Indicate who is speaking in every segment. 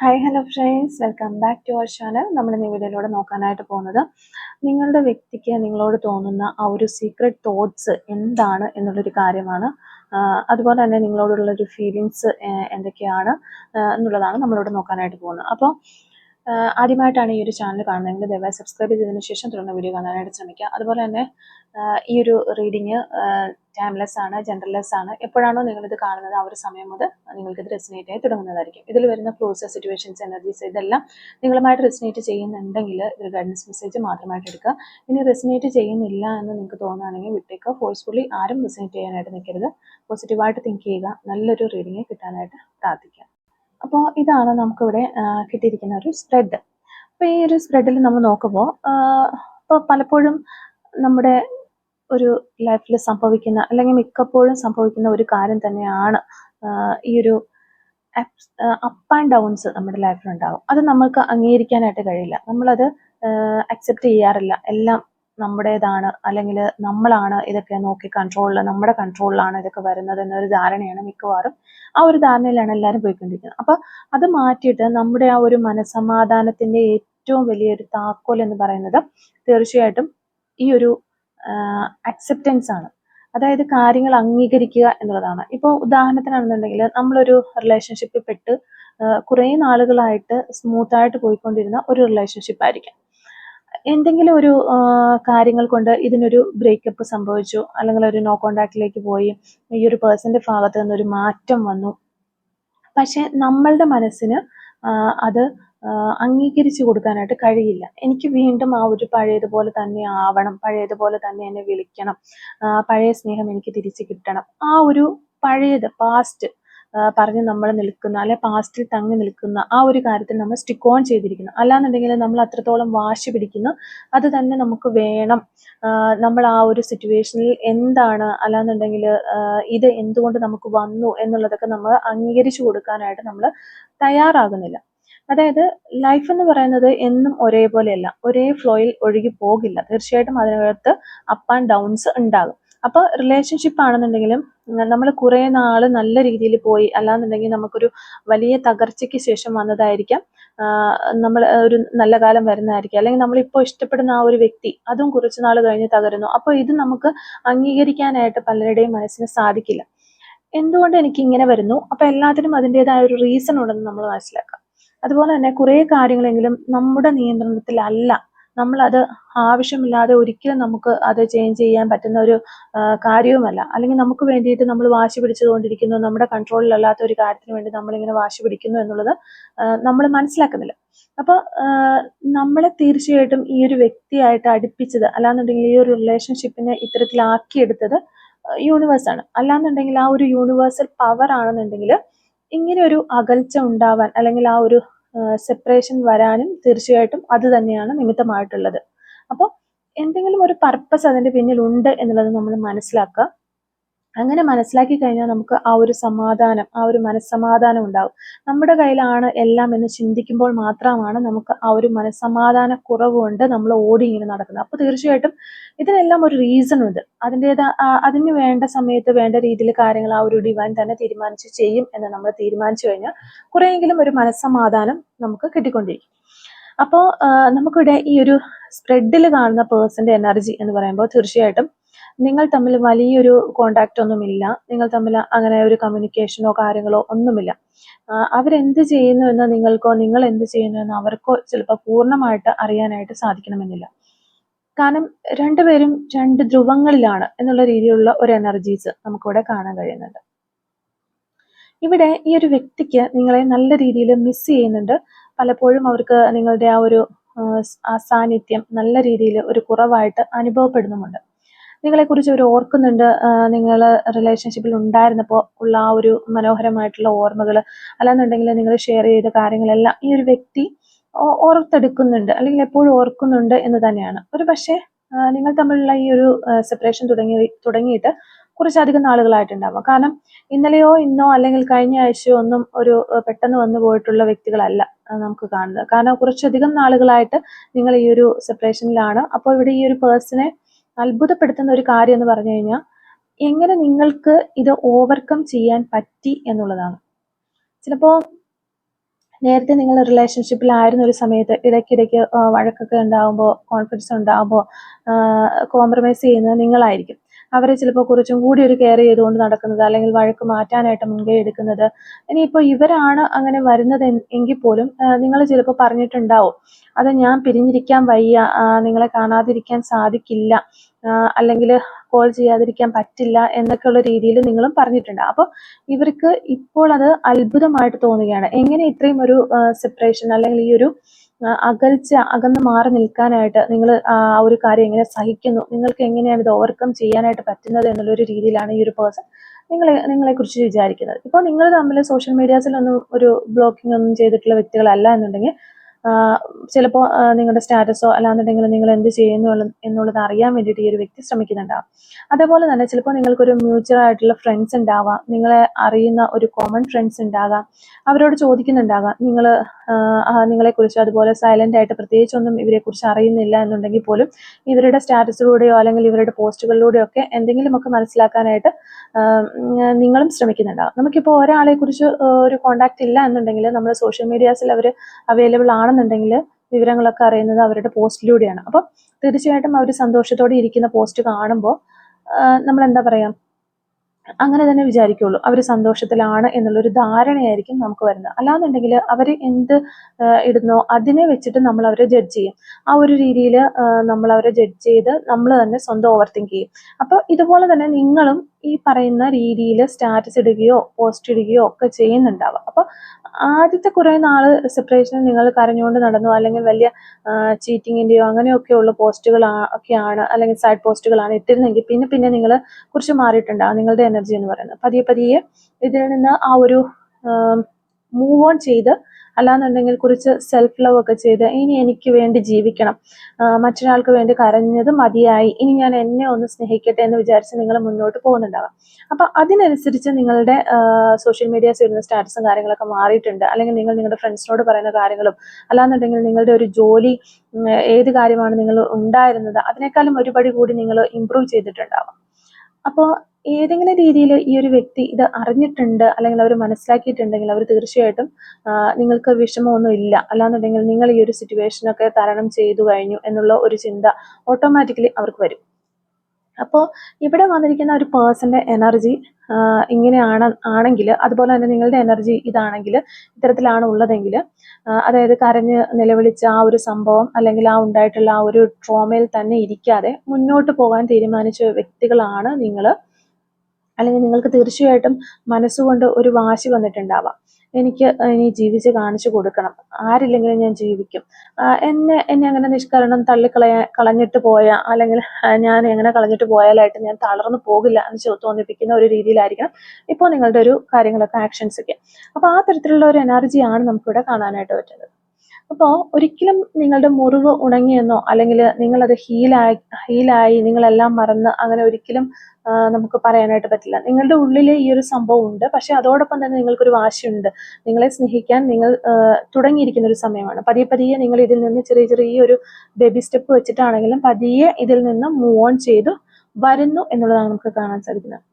Speaker 1: Hi hello friends welcome back to our channel നമ്മൾ ഈ വീഡിയോയിലൂടെ നോക്കാനായിട്ട് പോകുന്നത് നിങ്ങളുടെ വ്യക്തിക്ക് നിങ്ങളോട് തോന്നുന്ന ആ ഒരു സീക്രട്ട് തോട്ട്സ് എന്താണ് എന്നുള്ളൊരു കാര്യമാണ്. അതുപോലെ തന്നെ നിങ്ങളോടുള്ള ഒരു ഫീലിങ്സ് എന്തൊക്കെയാണ് എന്നുള്ളതാണ് നമ്മളിവിടെ നോക്കാനായിട്ട് പോകുന്നത്. അപ്പോൾ ആദ്യമായിട്ടാണ് ഈ ഒരു ചാനൽ കാണുന്നതെങ്കിൽ ദയവായി സബ്സ്ക്രൈബ് ചെയ്തതിന് ശേഷം തുടർന്ന് വീഡിയോ കാണാനായിട്ട് ശ്രമിക്കുക. അതുപോലെ തന്നെ ഈ ഒരു റീഡിങ് ടൈംലെസ് ആണ് ജെൻഡർലെസ് ആണ്. എപ്പോഴാണോ നിങ്ങളിത് കാണുന്നത് ആ ഒരു സമയം മുതൽ നിങ്ങൾക്കിത് റെസിനേറ്റ് ആയി തുടങ്ങുന്നതായിരിക്കും. ഇതിൽ വരുന്ന ക്ലോസ് സിറ്റുവേഷൻസ് എനർജീസ് ഇതെല്ലാം നിങ്ങളുമായിട്ട് റെസിനേറ്റ് ചെയ്യുന്നുണ്ടെങ്കിൽ ഒരു ഗൈഡൻസ് മെസ്സേജ് മാത്രമായിട്ട് എടുക്കുക. ഇനി റെസിനേറ്റ് ചെയ്യുന്നില്ല എന്ന് നിങ്ങൾക്ക് തോന്നുകയാണെങ്കിൽ വിട്ടേക്ക് ഫോഴ്സ്ഫുള്ളി ആരും റെസിനേറ്റ് ചെയ്യാനായിട്ട് നിൽക്കരുത്. പോസിറ്റീവായിട്ട് തിങ്ക് ചെയ്യുക. നല്ലൊരു റീഡിങ് കിട്ടാനായിട്ട് പ്രാർത്ഥിക്കുക. അപ്പോൾ ഇതാണ് നമുക്കിവിടെ കിട്ടിയിരിക്കുന്ന ഒരു സ്പ്രെഡ് അപ്പോൾ ഈ ഒരു സ്പ്രെഡിൽ നമ്മൾ നോക്കുമ്പോൾ ഇപ്പോൾ പലപ്പോഴും നമ്മുടെ ഒരു ലൈഫിൽ സംഭവിക്കുന്ന അല്ലെങ്കിൽ മിക്കപ്പോഴും സംഭവിക്കുന്ന ഒരു കാര്യം തന്നെയാണ് ഈ ഒരു അപ്പ് ആൻഡ് ഡൗൺസ് നമ്മുടെ ലൈഫിൽ ഉണ്ടാകും അത് നമ്മൾക്ക് അംഗീകരിക്കാനായിട്ട് കഴിയില്ല. നമ്മളത് അക്സെപ്റ്റ് ചെയ്യാറില്ല. എല്ലാം നമ്മുടേതാണ് അല്ലെങ്കിൽ നമ്മളാണ് ഇതൊക്കെ നോക്കി കൺട്രോളിൽ നമ്മുടെ കൺട്രോളിലാണ് ഇതൊക്കെ വരുന്നത് എന്നൊരു ധാരണയാണ് മിക്കവാറും ആ ഒരു ധാരണയിലാണ് എല്ലാവരും പോയിക്കൊണ്ടിരിക്കുന്നത്. അപ്പോൾ അത് മാറ്റിയിട്ട് നമ്മുടെ ആ ഒരു മനസമാധാനത്തിന്റെ ഏറ്റവും വലിയൊരു താക്കോൽ എന്ന് പറയുന്നത് തീർച്ചയായിട്ടും ഈ ഒരു അക്സെപ്റ്റൻസ് ആണ്. അതായത് കാര്യങ്ങൾ അംഗീകരിക്കുക എന്നുള്ളതാണ്. ഇപ്പോൾ ഉദാഹരണത്തിനാണെന്നുണ്ടെങ്കിൽ നമ്മളൊരു റിലേഷൻഷിപ്പിൽ പെട്ട് കുറേ നാളുകളായിട്ട് സ്മൂത്തായിട്ട് പോയിക്കൊണ്ടിരുന്ന ഒരു റിലേഷൻഷിപ്പ് ആയിരിക്കാം. എന്തെങ്കിലും ഒരു കാര്യങ്ങൾ കൊണ്ട് ഇതിനൊരു ബ്രേക്കപ്പ് സംഭവിച്ചു അല്ലെങ്കിൽ ഒരു നോ കോണ്ടാക്റ്റിലേക്ക് പോയി ഈ ഒരു പേഴ്സന്റെ ഭാഗത്ത് നിന്നൊരു മാറ്റം വന്നു. പക്ഷെ നമ്മളുടെ മനസ്സിന് അത് അംഗീകരിച്ചു കൊടുക്കാനായിട്ട് കഴിയില്ല. എനിക്ക് വീണ്ടും ആ ഒരു പഴയതുപോലെ തന്നെ ആവണം പഴയതുപോലെ തന്നെ എന്നെ വിളിക്കണം പഴയ സ്നേഹം എനിക്ക് തിരിച്ചു കിട്ടണം. ആ ഒരു പഴയത് പാസ്റ്റ് പറഞ്ഞ് നമ്മൾ നിൽക്കുന്ന അല്ലെ പാസ്റ്റിൽ തങ്ങി നിൽക്കുന്ന ആ ഒരു കാര്യത്തിൽ നമ്മൾ സ്റ്റിക്ക് ഓൺ ചെയ്തിരിക്കുന്നു. അല്ലാന്നുണ്ടെങ്കിൽ നമ്മൾ അത്രത്തോളം വാശി പിടിക്കുന്നു. അത് തന്നെ നമുക്ക് വേണം. നമ്മൾ ആ ഒരു സിറ്റുവേഷനിൽ എന്താണ്? അല്ലാന്നുണ്ടെങ്കിൽ ഇത് എന്തുകൊണ്ട് നമുക്ക് വന്നു എന്നുള്ളതൊക്കെ നമ്മൾ അംഗീകരിച്ചു കൊടുക്കാനായിട്ട് നമ്മൾ തയ്യാറാകുന്നില്ല. അതായത് ലൈഫ് എന്ന് പറയുന്നത് എന്നും ഒരേപോലെയല്ല. ഒരേ ഫ്ലോയിൽ ഒഴുകി പോകില്ല. തീർച്ചയായിട്ടും അതിനകത്ത് അപ്പ് ആൻഡ് ഡൗൺസ് ഉണ്ടാകും. അപ്പോൾ റിലേഷൻഷിപ്പ് ആണെന്നുണ്ടെങ്കിലും നമ്മൾ കുറേ നാൾ നല്ല രീതിയിൽ പോയി അല്ലാന്നുണ്ടെങ്കിൽ നമുക്കൊരു വലിയ തകർച്ചയ്ക്ക് ശേഷം വന്നതായിരിക്കാം. നമ്മൾ ഒരു നല്ല കാലം വരുന്നതായിരിക്കും. അല്ലെങ്കിൽ നമ്മളിപ്പോൾ ഇഷ്ടപ്പെടുന്ന ആ ഒരു വ്യക്തി അതും കുറച്ച് നാൾ കഴിഞ്ഞ് തകരുന്നു. അപ്പോൾ ഇത് നമുക്ക് അംഗീകരിക്കാനായിട്ട് പലരുടെയും മനസ്സിന് സാധിക്കില്ല. എന്തുകൊണ്ട് എനിക്ക് ഇങ്ങനെ വരുന്നു? അപ്പോൾ എല്ലാത്തിനും അതിന്റെതായ ഒരു റീസൺ ഉണ്ടെന്ന് നമ്മൾ മനസ്സിലാക്കാം. അതുപോലെ തന്നെ കുറേ കാര്യങ്ങളെങ്കിലും നമ്മുടെ നിയന്ത്രണത്തിലല്ല. നമ്മളത് ആവശ്യമില്ലാതെ ഒരിക്കലും നമുക്ക് അത് ചേഞ്ച് ചെയ്യാൻ പറ്റുന്ന ഒരു കാര്യവുമല്ല. അല്ലെങ്കിൽ നമുക്ക് വേണ്ടിയിട്ട് നമ്മൾ വാശി പിടിച്ചുകൊണ്ടിരിക്കുന്നു നമ്മുടെ കൺട്രോളിലല്ലാത്ത ഒരു കാര്യത്തിന് വേണ്ടി നമ്മളിങ്ങനെ വാശി പിടിക്കുന്നു എന്നുള്ളത് നമ്മൾ മനസ്സിലാക്കുന്നില്ല. അപ്പോൾ നമ്മളെ തീർച്ചയായിട്ടും ഈ ഒരു വ്യക്തിയായിട്ട് അടുപ്പിച്ചത് അല്ലാന്നുണ്ടെങ്കിൽ ഈ ഒരു റിലേഷൻഷിപ്പിനെ ഇത്തരത്തിലാക്കിയെടുത്തത് യൂണിവേഴ്സാണ് അല്ലാന്നുണ്ടെങ്കിൽ ആ ഒരു യൂണിവേഴ്സൽ പവർ ആണെന്നുണ്ടെങ്കിൽ ഇങ്ങനെ ഒരു അകൽച്ച ഉണ്ടാവാൻ അല്ലെങ്കിൽ ആ ഒരു സെപ്പറേഷൻ വരാനും തീർച്ചയായിട്ടും അത് തന്നെയാണ് നിമിത്തമായിട്ടുള്ളത്. അപ്പോൾ എന്തെങ്കിലും ഒരു പർപ്പസ് അതിന്റെ പിന്നിലുണ്ട് എന്നുള്ളത് നമ്മൾ മനസ്സിലാക്കുക. അങ്ങനെ മനസ്സിലാക്കി കഴിഞ്ഞാൽ നമുക്ക് ആ ഒരു സമാധാനം ആ ഒരു മനസ്സമാധാനം ഉണ്ടാവും. നമ്മുടെ കയ്യിലാണ് എല്ലാം എന്ന് ചിന്തിക്കുമ്പോൾ മാത്രമാണ് നമുക്ക് ആ ഒരു മനസ്സമാധാന കുറവ് കൊണ്ട് നമ്മൾ ഓടി ഇങ്ങനെ നടക്കുന്നത്. അപ്പോൾ തീർച്ചയായിട്ടും ഇതിനെല്ലാം ഒരു റീസൺ ഉണ്ട്. അതിന്റെതാ അതിന് വേണ്ട സമയത്ത് വേണ്ട രീതിയിൽ കാര്യങ്ങൾ ആ ഒരു ഡിവൈൻ തന്നെ തീരുമാനിച്ച് ചെയ്യും എന്ന് നമ്മൾ തീരുമാനിച്ചു കഴിഞ്ഞാൽ കുറേയെങ്കിലും ഒരു മനസ്സമാധാനം നമുക്ക് കിട്ടിക്കൊണ്ടിരിക്കും. അപ്പോൾ നമുക്കിവിടെ ഈ ഒരു സ്പ്രെഡിൽ കാണുന്ന പേഴ്സന്റെ എനർജി എന്ന് പറയുമ്പോൾ തീർച്ചയായിട്ടും നിങ്ങൾ തമ്മിൽ വലിയൊരു കോണ്ടാക്റ്റ് ഒന്നുമില്ല. നിങ്ങൾ തമ്മിൽ അങ്ങനെ ഒരു കമ്മ്യൂണിക്കേഷനോ കാര്യങ്ങളോ ഒന്നുമില്ല. അവരെന്ത് ചെയ്യുന്നു എന്ന് നിങ്ങൾക്കോ നിങ്ങൾ എന്ത് ചെയ്യുന്നു എന്ന് അവർക്കോ ചിലപ്പോൾ പൂർണമായിട്ട് അറിയാനായിട്ട് സാധിക്കണമെന്നില്ല. കാരണം രണ്ടുപേരും രണ്ട് ധ്രുവങ്ങളിലാണ് എന്നുള്ള രീതിയിലുള്ള ഒരു എനർജീസ് നമുക്കിവിടെ കാണാൻ കഴിയുന്നുണ്ട്. ഇവിടെ ഈ ഒരു വ്യക്തിക്ക് നിങ്ങളെ നല്ല രീതിയിൽ മിസ് ചെയ്യുന്നുണ്ട്. പലപ്പോഴും അവർക്ക് നിങ്ങളുടെ ആ ഒരു സാന്നിധ്യം നല്ല രീതിയിൽ ഒരു കുറവായിട്ട് അനുഭവപ്പെടുന്നുമുണ്ട്. നിങ്ങളെക്കുറിച്ച് അവർ ഓർക്കുന്നുണ്ട്. നിങ്ങൾ റിലേഷൻഷിപ്പിൽ ഉണ്ടായിരുന്നപ്പോൾ ഉള്ള ആ ഒരു മനോഹരമായിട്ടുള്ള ഓർമ്മകൾ അല്ലാന്നുണ്ടെങ്കിൽ നിങ്ങൾ ഷെയർ ചെയ്ത കാര്യങ്ങളെല്ലാം ഈ ഒരു വ്യക്തി ഓർത്തെടുക്കുന്നുണ്ട്. അല്ലെങ്കിൽ എപ്പോഴും ഓർക്കുന്നുണ്ട് എന്ന് തന്നെയാണ്. ഒരു പക്ഷേ നിങ്ങൾ തമ്മിലുള്ള ഈ ഒരു സെപ്പറേഷൻ തുടങ്ങി തുടങ്ങിയിട്ട് കുറച്ചധികം നാളുകളായിട്ടുണ്ടാവാം. കാരണം ഇന്നലെയോ ഇന്നോ അല്ലെങ്കിൽ കഴിഞ്ഞ ആഴ്ചയോ ഒന്നും ഒരു പെട്ടെന്ന് വന്നു പോയിട്ടുള്ള വ്യക്തികളല്ല നമുക്ക് കാണുന്നത്. കാരണം കുറച്ചധികം നാളുകളായിട്ട് നിങ്ങൾ ഈ ഒരു സെപ്പറേഷനിലാണ് അപ്പോൾ ഇവിടെ ഈ ഒരു പേഴ്സണെ അത്ഭുതപ്പെടുത്തുന്ന ഒരു കാര്യം എന്ന് പറഞ്ഞു കഴിഞ്ഞാൽ എങ്ങനെ നിങ്ങൾക്ക് ഇത് ഓവർകം ചെയ്യാൻ പറ്റി എന്നുള്ളതാണ്. ചിലപ്പോൾ നേരത്തെ നിങ്ങൾ റിലേഷൻഷിപ്പിലായിരുന്ന ഒരു സമയത്ത് ഇടയ്ക്കിടയ്ക്ക് വഴക്കൊക്കെ ഉണ്ടാകുമ്പോൾ കോൺഫ്ലിക്ട്സ് ഉണ്ടാകുമ്പോൾ കോംപ്രമൈസ് ചെയ്യുന്നത് നിങ്ങളായിരിക്കും. അവരെ ചിലപ്പോൾ കുറച്ചും കൂടി ഒരു കെയർ ചെയ്തുകൊണ്ട് നടക്കുന്നത് അല്ലെങ്കിൽ വഴക്ക് മാറ്റാനായിട്ട് മുൻകൈ എടുക്കുന്നത്. ഇനിയിപ്പോൾ ഇവരാണ് അങ്ങനെ വരുന്നത് എങ്കിൽ പോലും നിങ്ങൾ ചിലപ്പോൾ പറഞ്ഞിട്ടുണ്ടാവും അത് ഞാൻ പിരിഞ്ഞിരിക്കാൻ വയ്യ നിങ്ങളെ കാണാതിരിക്കാൻ സാധിക്കില്ല അല്ലെങ്കിൽ കോൾ ചെയ്യാതിരിക്കാൻ പറ്റില്ല എന്നൊക്കെയുള്ള രീതിയിൽ നിങ്ങളും പറഞ്ഞിട്ടുണ്ട്. അപ്പോൾ ഇവർക്ക് ഇപ്പോൾ അത് അത്ഭുതമായിട്ട് തോന്നുകയാണ്. എങ്ങനെ ഇത്രയും ഒരു സെപ്പറേഷൻ അല്ലെങ്കിൽ ഈ ഒരു അകൽച്ച അകന്ന് മാറി നിൽക്കാനായിട്ട് നിങ്ങൾ ആ ഒരു കാര്യം എങ്ങനെ സഹിക്കുന്നു? നിങ്ങൾക്ക് എങ്ങനെയാണ് ഇത് ഓവർകം ചെയ്യാനായിട്ട് പറ്റുന്നത് എന്നുള്ളൊരു രീതിയിലാണ് ഈ ഒരു പേഴ്സൺ നിങ്ങളെ നിങ്ങളെക്കുറിച്ച് വിചാരിക്കുന്നത്. ഇപ്പോൾ നിങ്ങൾ തമ്മിൽ സോഷ്യൽ മീഡിയാസിലൊന്നും ഒരു ബ്ലോക്കിംഗ് ഒന്നും ചെയ്തിട്ടുള്ള വ്യക്തികളല്ല എന്നുണ്ടെങ്കിൽ ചിലപ്പോൾ നിങ്ങളുടെ സ്റ്റാറ്റസോ അല്ലാന്നുണ്ടെങ്കിൽ നിങ്ങൾ എന്ത് ചെയ്യുന്നു എന്നുള്ളത് അറിയാൻ വേണ്ടിയിട്ട് ഈ ഒരു വ്യക്തി ശ്രമിക്കുന്നുണ്ടാവും അതേപോലെ തന്നെ ചിലപ്പോൾ നിങ്ങൾക്കൊരു മ്യൂച്വൽ ആയിട്ടുള്ള ഫ്രണ്ട്സ് ഉണ്ടാവാം. നിങ്ങളെ അറിയുന്ന ഒരു കോമൺ ഫ്രണ്ട്സ് ഉണ്ടാകാം. അവരോട് ചോദിക്കുന്നുണ്ടാകാം. നിങ്ങൾ നിങ്ങളെക്കുറിച്ച് അതുപോലെ സൈലന്റ് ആയിട്ട് പ്രത്യേകിച്ചൊന്നും ഇവരെക്കുറിച്ച് അറിയുന്നില്ല എന്നുണ്ടെങ്കിൽ പോലും ഇവരുടെ സ്റ്റാറ്റസിലൂടെയോ അല്ലെങ്കിൽ ഇവരുടെ പോസ്റ്റുകളിലൂടെയോ ഒക്കെ എന്തെങ്കിലുമൊക്കെ മനസ്സിലാക്കാനായിട്ട് നിങ്ങളും ശ്രമിക്കുന്നുണ്ടാവും നമുക്കിപ്പോൾ ഒരാളെ കുറിച്ച് ഒരു കോണ്ടാക്ട് ഇല്ല എന്നുണ്ടെങ്കിൽ നമ്മൾ സോഷ്യൽ മീഡിയാസിൽ അവർ അവൈലബിൾ ആണെന്നുണ്ടെങ്കിൽ വിവരങ്ങളൊക്കെ അറിയുന്നത് അവരുടെ പോസ്റ്റിലൂടെയാണ്. അപ്പം തീർച്ചയായിട്ടും അവർ സന്തോഷത്തോടെ ഇരിക്കുന്ന പോസ്റ്റ് കാണുമ്പോൾ നമ്മൾ എന്താ പറയാ? അങ്ങനെ തന്നെ വിചാരിക്കുള്ളൂ. അവർ സന്തോഷത്തിലാണ് എന്നുള്ളൊരു ധാരണയായിരിക്കും നമുക്ക് വരുന്നത്. അല്ലാന്നുണ്ടെങ്കിൽ അവർ എന്ത് ഇടുന്നോ അതിനെ വെച്ചിട്ട് നമ്മൾ അവരെ ജഡ്ജ് ചെയ്യും. ആ ഒരു രീതിയിൽ നമ്മൾ അവരെ ജഡ്ജ് ചെയ്ത് നമ്മൾ തന്നെ സ്വന്തം ഓവർ തിങ്ക് ചെയ്യും. അപ്പോൾ ഇതുപോലെ തന്നെ നിങ്ങളും ഈ പറയുന്ന രീതിയിൽ സ്റ്റാറ്റസ് ഇടുകയോ പോസ്റ്റ് ഇടുകയോ ഒക്കെ ചെയ്യുന്നുണ്ടാവുക അപ്പോൾ ആദ്യത്തെ കുറേ നാൾ സെപ്പറേഷൻ നിങ്ങൾ കരഞ്ഞുകൊണ്ട് നടന്നു അല്ലെങ്കിൽ വലിയ ചീറ്റിങ്ങിന്റെയോ അങ്ങനെയൊക്കെയുള്ള പോസ്റ്റുകൾ ഒക്കെയാണ് അല്ലെങ്കിൽ സൈഡ് പോസ്റ്റുകളാണ് ഇട്ടിരുന്നെങ്കിൽ പിന്നെ പിന്നെ നിങ്ങൾ കുറച്ച് മാറിയിട്ടുണ്ടാകും നിങ്ങളുടെ എനർജി എന്ന് പറയുന്നത്. പതിയെ പതിയെ ഇതിൽ നിന്ന് ആ ഒരു മൂവ് ഓൺ ചെയ്ത് അല്ലാന്നുണ്ടെങ്കിൽ കുറിച്ച് സെൽഫ് ലവ് ഒക്കെ ചെയ്ത് ഇനി എനിക്ക് വേണ്ടി ജീവിക്കണം. മറ്റൊരാൾക്ക് വേണ്ടി കരഞ്ഞത് മതിയായി. ഇനി ഞാൻ എന്നെ ഒന്ന് സ്നേഹിക്കട്ടെ എന്ന് വിചാരിച്ച് നിങ്ങൾ മുന്നോട്ട് പോകുന്നുണ്ടാവാം. അപ്പൊ അതിനനുസരിച്ച് നിങ്ങളുടെ സോഷ്യൽ മീഡിയാസ് വരുന്ന സ്റ്റാറ്റസും കാര്യങ്ങളൊക്കെ മാറിയിട്ടുണ്ട്. അല്ലെങ്കിൽ നിങ്ങൾ നിങ്ങളുടെ ഫ്രണ്ട്സിനോട് പറയുന്ന കാര്യങ്ങളും അല്ലാന്നുണ്ടെങ്കിൽ നിങ്ങളുടെ ഒരു ജോലി ഏത് കാര്യമാണ് നിങ്ങൾ ഉണ്ടായിരുന്നത് അതിനേക്കാളും ഒരുപടി കൂടി നിങ്ങൾ ഇമ്പ്രൂവ് ചെയ്തിട്ടുണ്ടാവാം. അപ്പോൾ ഏതെങ്കിലും രീതിയിൽ ഈ ഒരു വ്യക്തി ഇത് അറിഞ്ഞിട്ടുണ്ട് അല്ലെങ്കിൽ അവർ മനസ്സിലാക്കിയിട്ടുണ്ടെങ്കിൽ അവർ തീർച്ചയായിട്ടും നിങ്ങൾക്ക് വിഷമമൊന്നും ഇല്ല അല്ലാന്നുണ്ടെങ്കിൽ നിങ്ങൾ ഈ ഒരു സിറ്റുവേഷനൊക്കെ തരണം ചെയ്തു കഴിഞ്ഞു എന്നുള്ള ഒരു ചിന്ത ഓട്ടോമാറ്റിക്കലി അവർക്ക് വരും. അപ്പോൾ ഇവിടെ വന്നിരിക്കുന്ന ഒരു പേഴ്സന്റെ എനർജി ഇങ്ങനെയാണ് ആണെങ്കിൽ അതുപോലെ തന്നെ നിങ്ങളുടെ എനർജി ഇതാണെങ്കിൽ ഇത്തരത്തിലാണ് ഉള്ളതെങ്കിൽ അതായത് കരഞ്ഞ് നിലവിളിച്ച ആ ഒരു സംഭവം അല്ലെങ്കിൽ ആ ഉണ്ടായിട്ടുള്ള ആ ഒരു ട്രോമയിൽ തന്നെ ഇരിക്കാതെ മുന്നോട്ട് പോകാൻ തീരുമാനിച്ച വ്യക്തികളാണ് നിങ്ങൾ. അല്ലെങ്കിൽ നിങ്ങൾക്ക് തീർച്ചയായിട്ടും മനസ്സുകൊണ്ട് ഒരു വാശി വന്നിട്ടുണ്ടാവാം. എനിക്ക് ഇനി ജീവിച്ച് കാണിച്ചു കൊടുക്കണം. ആരില്ലെങ്കിലും ഞാൻ ജീവിക്കും. എന്നെ എന്നെ അങ്ങനെ നിഷ്കരണം തള്ളിക്കളയാ കളഞ്ഞിട്ട് പോയ അല്ലെങ്കിൽ ഞാൻ എങ്ങനെ കളഞ്ഞിട്ട് പോയാലായിട്ട് ഞാൻ തളർന്നു പോകില്ല എന്ന് തോന്നിപ്പിക്കുന്ന ഒരു രീതിയിലായിരിക്കണം ഇപ്പോൾ നിങ്ങളുടെ ഒരു കാര്യങ്ങളൊക്കെ ആക്ഷൻസ് ഒക്കെ. അപ്പോൾ ആ തരത്തിലുള്ള ഒരു എനർജിയാണ് നമുക്കിവിടെ കാണാനായിട്ട് പറ്റുന്നത്. അപ്പോൾ ഒരിക്കലും നിങ്ങളുടെ മുറിവ് ഉണങ്ങിയെന്നോ അല്ലെങ്കിൽ നിങ്ങളത് ഹീലായി ഹീലായി നിങ്ങളെല്ലാം മറന്ന് അങ്ങനെ ഒരിക്കലും നമുക്ക് പറയാനായിട്ട് പറ്റില്ല. നിങ്ങളുടെ ഉള്ളിൽ ഈ ഒരു സംഭവം ഉണ്ട്. പക്ഷെ അതോടൊപ്പം തന്നെ നിങ്ങൾക്കൊരു വാശിയുണ്ട്. നിങ്ങളെ സ്നേഹിക്കാൻ നിങ്ങൾ തുടങ്ങിയിരിക്കുന്ന ഒരു സമയമാണ്. പതിയെ പതിയെ നിങ്ങൾ ഇതിൽ നിന്ന് ചെറിയ ചെറിയ ഒരു ബേബി സ്റ്റെപ്പ് വെച്ചിട്ടാണെങ്കിലും പതിയെ ഇതിൽ നിന്ന് മൂവ് ഓൺ ചെയ്തു വരുന്നു എന്നുള്ളതാണ് നമുക്ക് കാണാൻ സാധിക്കുന്നത്.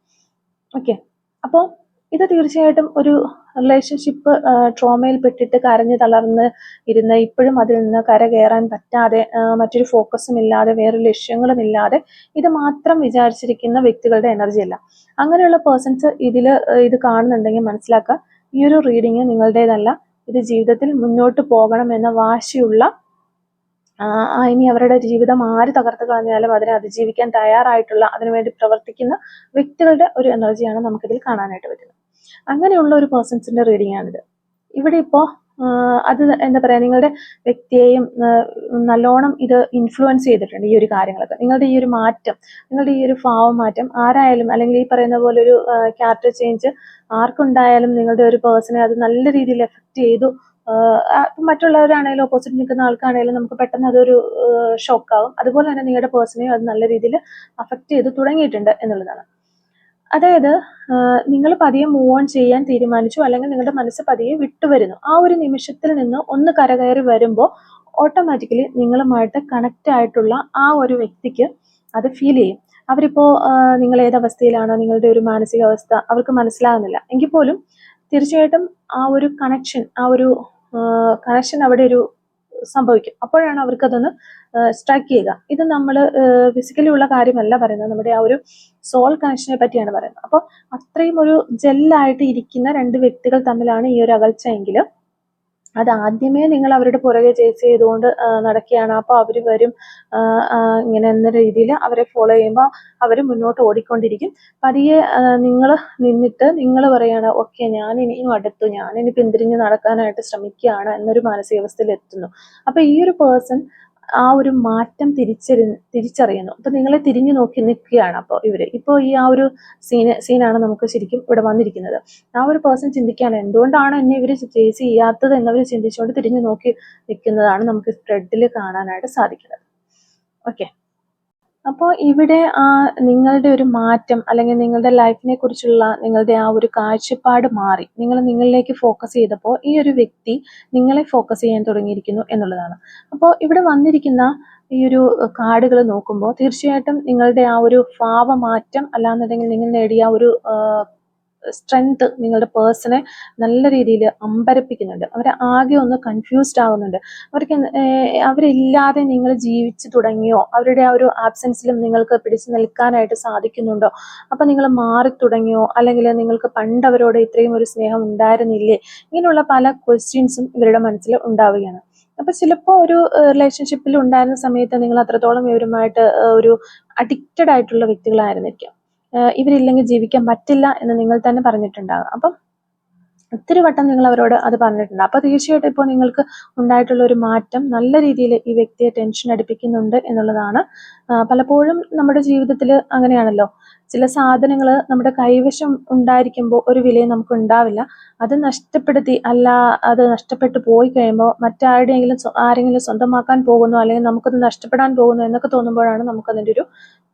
Speaker 1: ഓക്കെ അപ്പോൾ ഇത് തീർച്ചയായിട്ടും ഒരു റിലേഷൻഷിപ്പ് ട്രോമയിൽ പെട്ടിട്ട് കരഞ്ഞു തളർന്ന് ഇരുന്ന് ഇപ്പോഴും അതിൽ നിന്ന് കര കയറാൻ പറ്റാതെ മറ്റൊരു ഫോക്കസും ഇല്ലാതെ വേറെ ലക്ഷ്യങ്ങളും ഇല്ലാതെ ഇത് മാത്രം വിചാരിച്ചിരിക്കുന്ന വ്യക്തികളുടെ എനർജി അല്ല. അങ്ങനെയുള്ള പേഴ്സൺസ് ഇതിൽ ഇത് കാണുന്നുണ്ടെങ്കിൽ മനസ്സിലാക്കുക ഈ ഒരു റീഡിങ് നിങ്ങളുടേതല്ല. ഇത് ജീവിതത്തിൽ മുന്നോട്ട് പോകണം എന്ന വാശിയുള്ള ഇനി അവരുടെ ജീവിതം ആര് തകർത്ത് കളഞ്ഞാലും അതിനെ അതിജീവിക്കാൻ തയ്യാറായിട്ടുള്ള അതിനുവേണ്ടി പ്രവർത്തിക്കുന്ന വ്യക്തികളുടെ ഒരു എനർജിയാണ് നമുക്കിതിൽ കാണാനായിട്ട് പറ്റുന്നത്. അങ്ങനെയുള്ള ഒരു പേഴ്സൺസിന്റെ റീഡിംഗ് ആണിത്. ഇവിടെ ഇപ്പോൾ അത് എന്താ പറയാ നിങ്ങളുടെ വ്യക്തിയെയും നല്ലോണം ഇത് ഇൻഫ്ലുവൻസ് ചെയ്തിട്ടുണ്ട് ഈ ഒരു കാര്യങ്ങളൊക്കെ. നിങ്ങളുടെ ഈ ഒരു മാറ്റം നിങ്ങളുടെ ഈ ഒരു ഭാവം മാറ്റം ആരായാലും അല്ലെങ്കിൽ ഈ പറയുന്ന പോലെ ഒരു ക്യാരക്ടർ ചേഞ്ച് ആർക്കുണ്ടായാലും നിങ്ങളുടെ ഒരു പേഴ്സണെ അത് നല്ല രീതിയിൽ എഫക്റ്റ് ചെയ്തു. മറ്റുള്ളവരാണെങ്കിലും ഓപ്പോസിറ്റ് നിൽക്കുന്ന ആൾക്കാണെങ്കിലും നമുക്ക് പെട്ടെന്ന് അതൊരു ഷോക്ക് ആവും. അതുപോലെ തന്നെ നിങ്ങളുടെ പേഴ്സണെയും അത് നല്ല രീതിയിൽ അഫക്റ്റ് ചെയ്ത് തുടങ്ങിയിട്ടുണ്ട് എന്നുള്ളതാണ്. അതായത് നിങ്ങൾ പതിയെ മൂവ് ഓൺ ചെയ്യാൻ തീരുമാനിച്ചു അല്ലെങ്കിൽ നിങ്ങളുടെ മനസ്സ് പതിയെ വിട്ടുവരുന്നു. ആ ഒരു നിമിഷത്തിൽ നിന്ന് ഒന്ന് കരകയറി വരുമ്പോൾ ഓട്ടോമാറ്റിക്കലി നിങ്ങളുമായിട്ട് കണക്റ്റ് ആയിട്ടുള്ള ആ ഒരു വ്യക്തിക്ക് അത് ഫീൽ ചെയ്യും. അവരിപ്പോൾ നിങ്ങൾ ഏത് നിങ്ങളുടെ ഒരു മാനസികാവസ്ഥ അവർക്ക് മനസ്സിലാകുന്നില്ല എങ്കിൽ പോലും തീർച്ചയായിട്ടും ആ ഒരു കണക്ഷൻ ആ ഒരു കണക്ഷൻ അവിടെ ഒരു സംഭവിക്കും. അപ്പോഴാണ് അവർക്കതൊന്ന് സ്ട്രൈക്ക് ചെയ്യുക. ഇത് നമ്മൾ ഫിസിക്കലി ഉള്ള കാര്യമല്ല പറയുന്നത്. നമ്മുടെ ആ ഒരു സോൾ കണക്ഷനെ പറ്റിയാണ് പറയുന്നത്. അപ്പോൾ അത്രയും ഒരു ജെല്ലായിട്ട് ഇരിക്കുന്ന രണ്ട് വ്യക്തികൾ തമ്മിലാണ് ഈ ഒരു അകൽച്ച എങ്കിൽ അത് ആദ്യമേ നിങ്ങൾ അവരുടെ പുറകെ ചേസ് ചെയ്തുകൊണ്ട് നടക്കുകയാണ്. അപ്പോൾ അവർ വരും ഇങ്ങനെ എന്ന രീതിയിൽ അവരെ ഫോളോ ചെയ്യുമ്പോൾ അവർ മുന്നോട്ട് ഓടിക്കൊണ്ടിരിക്കും. പതിയെ നിങ്ങൾ നിന്നിട്ട് നിങ്ങൾ പറയാണ് ഓക്കെ ഞാൻ ഇനിയും അടുത്തു. ഞാൻ പിന്തിരിഞ്ഞ് നടക്കാനായിട്ട് ശ്രമിക്കുകയാണ് എന്നൊരു മാനസികാവസ്ഥയിൽ എത്തുന്നു. അപ്പോൾ ഈ ഒരു പേഴ്സൺ ആ ഒരു മാറ്റം തിരിച്ചറി തിരിച്ചറിയുന്നു. അപ്പൊ നിങ്ങളെ തിരിഞ്ഞു നോക്കി നിൽക്കുകയാണ് അപ്പോൾ ഇവർ. ഇപ്പോൾ ഈ ആ ഒരു സീന് സീനാണ് നമുക്ക് ശരിക്കും ഇവിടെ വന്നിരിക്കുന്നത്. ആ ഒരു പേഴ്സൺ ചിന്തിക്കുകയാണ് എന്തുകൊണ്ടാണ് എന്നെ ഇവർ ചേസ് ചെയ്യാത്തത് എന്നവർ ചിന്തിച്ചുകൊണ്ട് തിരിഞ്ഞു നോക്കി നിൽക്കുന്നതാണ് നമുക്ക് സ്പ്രെഡിൽ കാണാനായിട്ട് സാധിക്കുന്നത്. ഓക്കെ അപ്പോൾ ഇവിടെ ആ നിങ്ങളുടെ ഒരു മാറ്റം അല്ലെങ്കിൽ നിങ്ങളുടെ ലൈഫിനെ കുറിച്ചുള്ള നിങ്ങളുടെ ആ ഒരു കാഴ്ചപ്പാട് മാറി. നിങ്ങൾ നിങ്ങളിലേക്ക് ഫോക്കസ് ചെയ്തപ്പോൾ ഈ ഒരു വ്യക്തി നിങ്ങളെ ഫോക്കസ് ചെയ്യാൻ തുടങ്ങിയിരിക്കുന്നു എന്നുള്ളതാണ്. അപ്പോൾ ഇവിടെ വന്നിരിക്കുന്ന ഈ ഒരു കാർഡുകൾ നോക്കുമ്പോൾ തീർച്ചയായിട്ടും നിങ്ങളുടെ ആ ഒരു ഭാവമാറ്റം അല്ലാന്നുണ്ടെങ്കിൽ നിങ്ങൾ നേടിയ ഒരു സ്ട്രെങ്ത് നിങ്ങളുടെ പേഴ്സണെ നല്ല രീതിയിൽ അമ്പരപ്പിക്കുന്നുണ്ട്. അവർ ആകെ ഒന്ന് കൺഫ്യൂസ്ഡ് ആകുന്നുണ്ട് അവർക്ക് അവരില്ലാതെ നിങ്ങൾ ജീവിച്ചു തുടങ്ങിയോ? അവരുടെ ആ ഒരു ആബ്സെൻസിലും നിങ്ങൾക്ക് പിടിച്ചു നിൽക്കാനായിട്ട് സാധിക്കുന്നുണ്ടോ? അപ്പം നിങ്ങൾ മാറി തുടങ്ങിയോ? അല്ലെങ്കിൽ നിങ്ങൾക്ക് പണ്ട് അവരോട് ഇത്രയും ഒരു സ്നേഹം ഉണ്ടായിരുന്നില്ലേ? ഇങ്ങനെയുള്ള പല ക്വസ്റ്റ്യൻസും ഇവരുടെ മനസ്സിൽ ഉണ്ടാവുകയാണ്. അപ്പൊ ചിലപ്പോൾ ഒരു റിലേഷൻഷിപ്പിൽ ഉണ്ടായിരുന്ന സമയത്ത് നിങ്ങൾ അത്രത്തോളം ഇവരുമായിട്ട് ഒരു അഡിക്റ്റഡ് ആയിട്ടുള്ള വ്യക്തികളായിരുന്നിരിക്കാം. ഇവരില്ലെങ്കിൽ ജീവിക്കാൻ പറ്റില്ല എന്ന് നിങ്ങൾ തന്നെ പറഞ്ഞിട്ടുണ്ടാകും. അപ്പം ഒത്തിരി വട്ടം നിങ്ങൾ അവരോട് അത് പറഞ്ഞിട്ടുണ്ട്. അപ്പൊ തീർച്ചയായിട്ടും ഇപ്പോൾ നിങ്ങൾക്ക് ഉണ്ടായിട്ടുള്ള ഒരു മാറ്റം നല്ല രീതിയിൽ ഈ വ്യക്തിയെ ടെൻഷൻ അടിപ്പിക്കുന്നുണ്ട് എന്നുള്ളതാണ്. പലപ്പോഴും നമ്മുടെ ജീവിതത്തിൽ അങ്ങനെയാണല്ലോ. ചില സാധനങ്ങൾ നമ്മുടെ കൈവശം ഉണ്ടായിരിക്കുമ്പോൾ ഒരു വിലയും നമുക്ക് ഉണ്ടാവില്ല. അത് നഷ്ടപ്പെടുത്തി അല്ല അത് നഷ്ടപ്പെട്ടു പോയി കഴിയുമ്പോൾ മറ്റാരുടെയെങ്കിലും ആരെങ്കിലും സ്വന്തമാക്കാൻ പോകുന്നു അല്ലെങ്കിൽ നമുക്കത് നഷ്ടപ്പെടാൻ പോകുന്നു എന്നൊക്കെ തോന്നുമ്പോഴാണ് നമുക്കതിന്റെ ഒരു